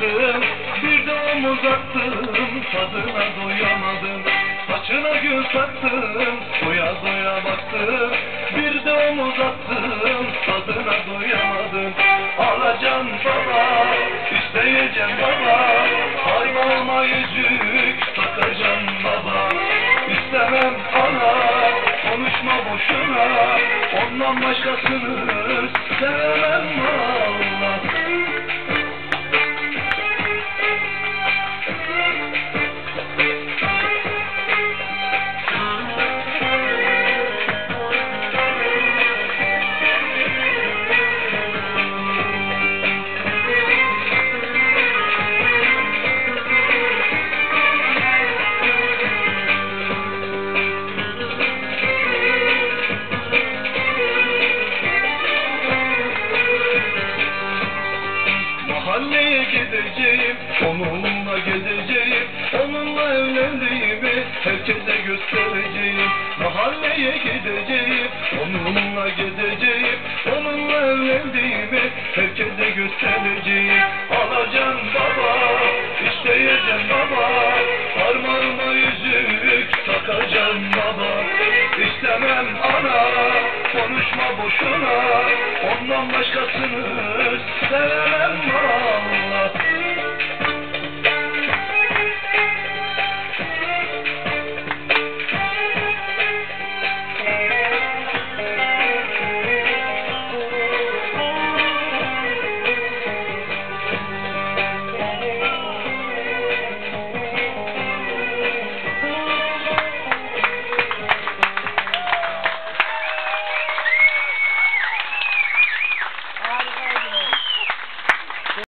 baktım. Bir de omuz attım Tadına doyamadım. Saçına gül taktım Doya doya baktım. Bir de omuz attım Tadına doyamadım. Alacağım baba isteyeceğim baba. Parmağıma yüzük takacağım baba. İstemem ana konuşma boşuna. Ondan başkasını Mahalleye gideceğim, onunla gezeceğim, onunla evlendiğimi herkese göstereceğim. Mahalleye gideceğim, onunla gezeceğim, onunla evlendiğimi herkese göstereceğim. Alacağım baba, isteyeceğim baba, parmağıma yüzük takacağım baba. İstemem ana, konuşma boşuna, ondan başkasını.